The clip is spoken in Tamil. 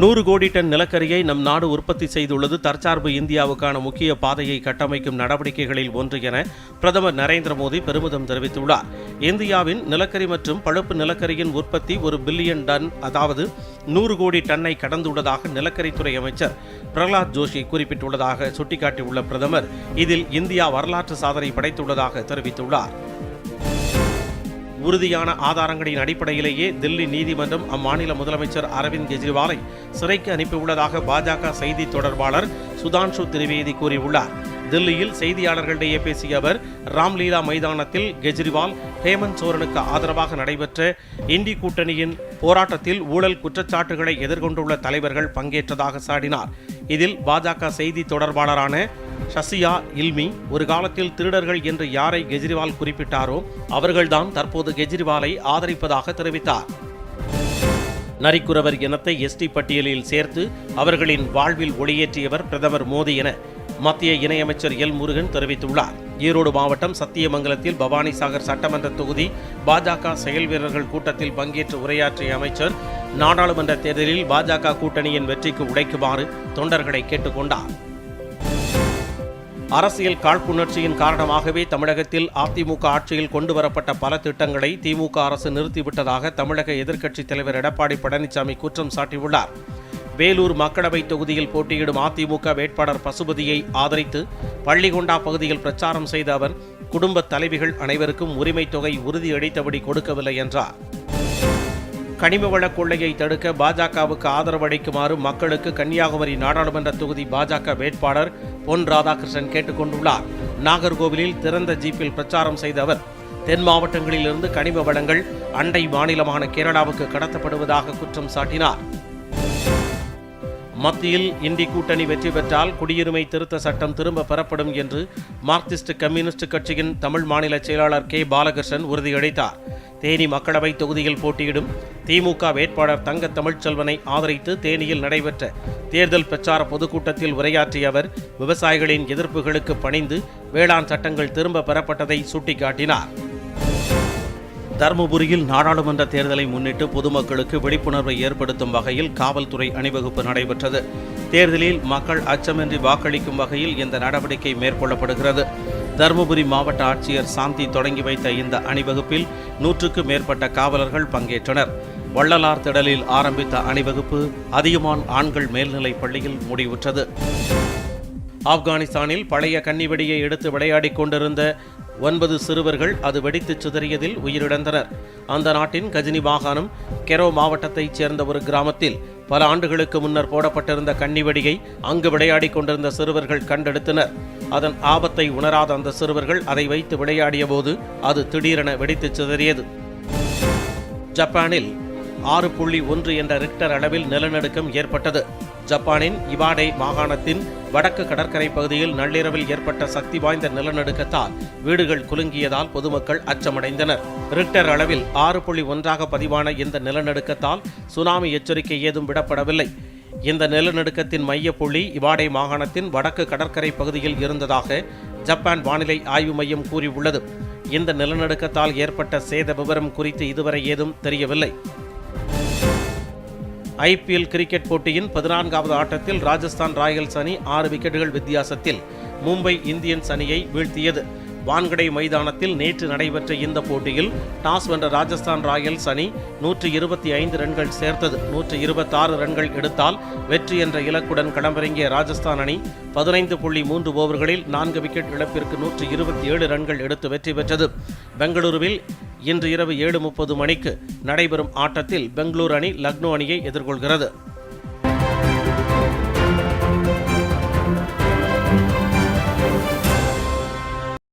நூறு கோடி டன் நிலக்கரியை நம் நாடு உற்பத்தி செய்துள்ளது. தற்சார்பு இந்தியாவுக்கான முக்கிய பாதையை கட்டமைக்கும் நடவடிக்கைகளில் ஒன்று என பிரதமர் நரேந்திர மோடி பெருமிதம் தெரிவித்துள்ளார். இந்தியாவின் நிலக்கரி மற்றும் பழுப்பு நிலக்கரியின் உற்பத்தி ஒரு பில்லியன் டன் அதாவது நூறு கோடி டன்னை கடந்துள்ளதாக நிலக்கரித்துறை அமைச்சர் பிரகலாத் ஜோஷி குறிப்பிட்டுள்ளதாக சுட்டிக்காட்டியுள்ள பிரதமர் இதில் இந்தியா வரலாற்று சாதனை படைத்துள்ளதாக தெரிவித்துள்ளார். உறுதியான ஆதாரங்களின் அடிப்படையிலேயே தில்லி நீதிமன்றம் அம்மாநில முதலமைச்சர் அரவிந்த் கெஜ்ரிவாலை சிறைக்கு அனுப்பியுள்ளதாக பாஜக செய்தி தொடர்பாளர் சுதான்ஷு திரிவேதி கூறியுள்ளார். தில்லியில் செய்தியாளர்களிடையே பேசிய அவர் ராம்லீலா மைதானத்தில் கெஜ்ரிவால் ஹேமந்த் சோரனுக்கு ஆதரவாக நடைபெற்ற இந்தி கூட்டணியின் போராட்டத்தில் ஊழல் குற்றச்சாட்டுகளை எதிர்கொண்டுள்ள தலைவர்கள் பங்கேற்றதாக சாடினார். இதில் பாஜக செய்தி தொடர்பாளரான ஷசியா இல்மி ஒரு காலத்தில் திருடர்கள் என்று யாரை கெஜ்ரிவால் குறிப்பிட்டாரோ அவர்கள்தான் தற்போது கெஜ்ரிவாலை ஆதரிப்பதாக தெரிவித்தார். நரிக்குறவர் இனத்தை எஸ்டி பட்டியலில் சேர்த்து அவர்களின் வாழ்வில் ஒளியேற்றியவர் பிரதமர் மோடி என மத்திய இணையமைச்சர் எல். முருகன் தெரிவித்துள்ளார். ஈரோடு மாவட்டம் சத்தியமங்கலத்தில் பவானிசாகர் சட்டமன்ற தொகுதி பாஜக செயல் வீரர்கள் கூட்டத்தில் பங்கேற்று உரையாற்றிய அமைச்சர் நாடாளுமன்ற தேர்தலில் பாஜக கூட்டணியின் வெற்றிக்கு உழைக்குமாறு தொண்டர்களை கேட்டுக்கொண்டார். அரசியல் காழ்ப்புணர்ச்சியின் காரணமாகவே தமிழகத்தில் அதிமுக ஆட்சியில் கொண்டுவரப்பட்ட பல திட்டங்களை திமுக அரசு நிறுத்திவிட்டதாக தமிழக எதிர்க்கட்சித் தலைவர் எடப்பாடி பழனிசாமி குற்றம் சாட்டியுள்ளார். வேலூர் மக்களவை தொகுதியில் போட்டியிடும் அதிமுக வேட்பாளர் பசுபதியை ஆதரித்து பள்ளிகொண்டா பகுதியில் பிரச்சாரம் செய்த அவர் குடும்ப தலைவிகள் அனைவருக்கும் உரிமைத் தொகை உறுதியளித்தபடி கொடுக்கவில்லை என்றார். கனிம வள கொள்ளையை தடுக்க பாஜகவுக்கு ஆதரவு அளிக்குமாறு மக்களுக்கு கன்னியாகுமரி நாடாளுமன்ற தொகுதி பாஜக வேட்பாளர் பொன் ராதாகிருஷ்ணன் கேட்டுக்கொண்டுள்ளார். நாகர்கோவிலில் திறந்த ஜீப்பில் பிரச்சாரம் செய்த அவர் தென் மாவட்டங்களிலிருந்து கனிம வளங்கள் அண்டை மாநிலமான கேரளாவுக்கு கடத்தப்படுவதாக குற்றம் சாட்டினார். மத்தியில் இந்தி கூட்டணி வெற்றி பெற்றால் குடியுரிமை திருத்த சட்டம் திரும்ப பெறப்படும் என்று மார்க்சிஸ்ட் கம்யூனிஸ்ட் கட்சியின் தமிழ் மாநில செயலாளர் கே. பாலகிருஷ்ணன் உறுதியளித்தார். தேனி மக்களவை தொகுதியில் போட்டியிடும் திமுக வேட்பாளர் தங்க தமிழ்ச்செல்வனை ஆதரித்து தேனியில் நடைபெற்ற தேர்தல் பிரச்சார பொதுக்கூட்டத்தில் உரையாற்றிய அவர் விவசாயிகளின் எதிர்ப்புகளுக்கு பணிந்து வேளாண் சட்டங்கள் திரும்ப பெறப்பட்டதை சுட்டிக்காட்டினார். தருமபுரியில் நாடாளுமன்ற தேர்தலை முன்னிட்டு பொதுமக்களுக்கு விழிப்புணர்வை ஏற்படுத்தும் வகையில் காவல்துறை அணிவகுப்பு நடைபெற்றது. தேர்தலில் மக்கள் அச்சமின்றி வாக்களிக்கும் வகையில் இந்த நடவடிக்கை மேற்கொள்ளப்படுகிறது. தருமபுரி மாவட்ட ஆட்சியர் சாந்தி தொடங்கி வைத்த இந்த அணிவகுப்பில் நூற்றுக்கு மேற்பட்ட காவலர்கள் பங்கேற்றனர். வள்ளலார் திடலில் ஆரம்பித்த அணிவகுப்பு அதிகமான் ஆண்கள் மேல்நிலைப் பள்ளியில் முடிவுற்றது. ஆப்கானிஸ்தானில் பழைய கன்னிவெடியை எடுத்து விளையாடிக் கொண்டிருந்த ஒன்பது சிறுவர்கள் அது வெடித்து சிதறியதில் உயிரிழந்தனர். அந்த நாட்டின் கஜினி மாகாணம் கெரோ மாவட்டத்தைச் சேர்ந்த ஒரு கிராமத்தில் பல ஆண்டுகளுக்கு முன்னர் போடப்பட்டிருந்த கன்னிவெடியை அங்கு விளையாடிக் கொண்டிருந்த சிறுவர்கள் கண்டெடுத்தனர். அதன் ஆபத்தை உணராத அந்த சிறுவர்கள் அதை வைத்து விளையாடிய போது அது திடீரென வெடித்து சிதறியது. ஜப்பானில் ஆறு புள்ளி ஒன்று என்ற ரிக்டர் அளவில் நிலநடுக்கம் ஏற்பட்டது. ஜப்பானின் இவாடே மாகாணத்தின் வடக்கு கடற்கரை பகுதியில் நள்ளிரவில் ஏற்பட்ட சக்தி வாய்ந்த நிலநடுக்கத்தால் வீடுகள் குலுங்கியதால் பொதுமக்கள் அச்சமடைந்தனர். ரிக்டர் அளவில் ஆறு புள்ளி ஒன்றாக பதிவான இந்த நிலநடுக்கத்தால் சுனாமி எச்சரிக்கை ஏதும் விடப்படவில்லை. இந்த நிலநடுக்கத்தின் மையப்புள்ளி இவாடே மாகாணத்தின் வடக்கு கடற்கரை பகுதியில் இருந்ததாக ஜப்பான் வானிலை ஆய்வு மையம் கூறியுள்ளது. இந்த நிலநடுக்கத்தால் ஏற்பட்ட சேத விவரம் குறித்து இதுவரை ஏதும் தெரியவில்லை. ஐபிஎல் கிரிக்கெட் போட்டியின் பதினான்காவது ஆட்டத்தில் ராஜஸ்தான் ராயல்ஸ் அணி ஆறு விக்கெட்டுகள் வித்தியாசத்தில் மும்பை இந்தியன்ஸ் அணியை வீழ்த்தியது. வான்கடை மைதானத்தில் நேற்று நடைபெற்ற இந்த போட்டியில் டாஸ் வென்ற ராஜஸ்தான் ராயல்ஸ் அணி நூற்று இருபத்தி ஐந்து ரன்கள் சேர்த்தது. நூற்று இருபத்தாறு ரன்கள் எடுத்தால் வெற்றி என்ற இலக்குடன் களமிறங்கிய ராஜஸ்தான் அணி பதினைந்து புள்ளி மூன்று ஓவர்களில் நான்கு விக்கெட் இழப்பிற்கு நூற்று இருபத்தி ஏழு ரன்கள் எடுத்து வெற்றி பெற்றது. பெங்களூருவில் இன்று இரவு ஏழு முப்பது மணிக்கு நடைபெறும் ஆட்டத்தில் பெங்களூரு அணி லக்னோ அணியை எதிர்கொள்கிறது.